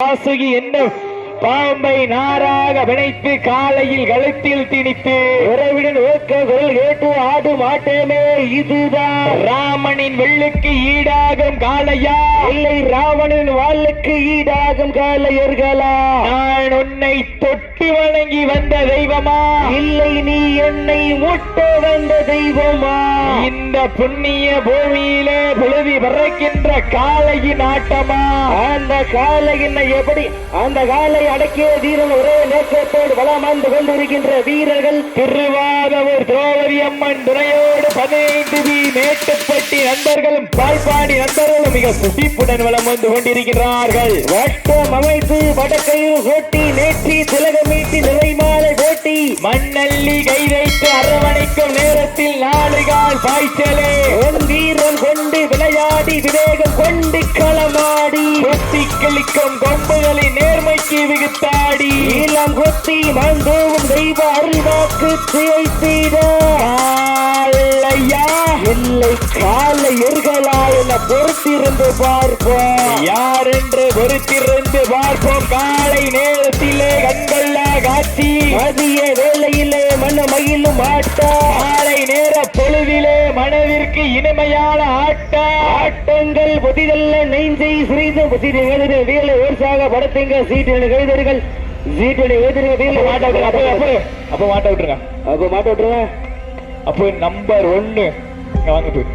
வாசுகி என்ன பாம்பை நாராக பிணைத்து காலையில் கழுத்தில் திணித்து உறவிடன் ஓக்க குரல் கேட்டு ஆடு மாட்டேமே இதுதான் ராமனின் வெள்ளுக்கு ஈடாகும் காளையா? இல்லை ராவணன் வாளுக்கு ஈடாகும் காளையர்களா? நான் உன்னை தொட்டு வணங்கி வந்த தெய்வமா? இல்லை நீ என்னை முட்ட வந்த தெய்வமா? இந்த புண்ணிய பூமியில புழுதி பறக்கின்ற காளையின் ஆட்டமா? அந்த காளையினை எப்படி அந்த காலை அடக்கிய வீரன் ஒரே நோக்கத்தோடு வளம் வந்து கொண்டிருக்கின்ற வீரர்கள்? திருவாதவூர் திரௌபதி அம்மன் துணையோடு பதினைந்து வி மேட்டுப்பட்டி நண்பர்களும் பால்பாடி நண்பர்களும் மிக சுசிப்புடன் வளம் வந்து கொண்டிருக்கிறார்கள். வட்டம் அமைத்து வடக்கையில் ஓட்டி நேற்றி திலகமீட்டி நிறைமாலை போட்டி கை வைத்து அரவணைக்கும் நேரத்தில் நாடுகால் பாய்ச்சலே. உன் வீரம் கொண்டு விளையாடி விவேகம் கொண்டு களமாடி. கொத்தி கிளிக்கும் கொம்புகளை நேர்மைக்கு விகுத்தாடி. இளம் கொத்தி மந்தோவும் தெய்வ அருள்வாக்கு இல்லை காலையர்களா என பொறுத்திருந்து பார்ப்போம். யார் என்று பொறுத்திருந்து பார்ப்போம். காலை நேரத்திலே கண்கொள்ளா காட்சி. மதிய காலை நேர பொழுதிலே மனதிற்கு இனிமையான ஆட்டா. ஆட்டங்கள் புதிதல்ல நெஞ்சை சிறிது புதிது எழுது. ஓர்சாக படத்துங்க சீட்டு எழுதுகள் சீட்டு எழுதுங்க வீரலை மாட்ட விட்டுருங்க. அப்போ அப்போ மாட்ட விட்டுருங்க. அப்போ மாட்ட விட்டுருங்க. அப்போ நம்பர் ஒன்னு இங்க வாங்க போய்.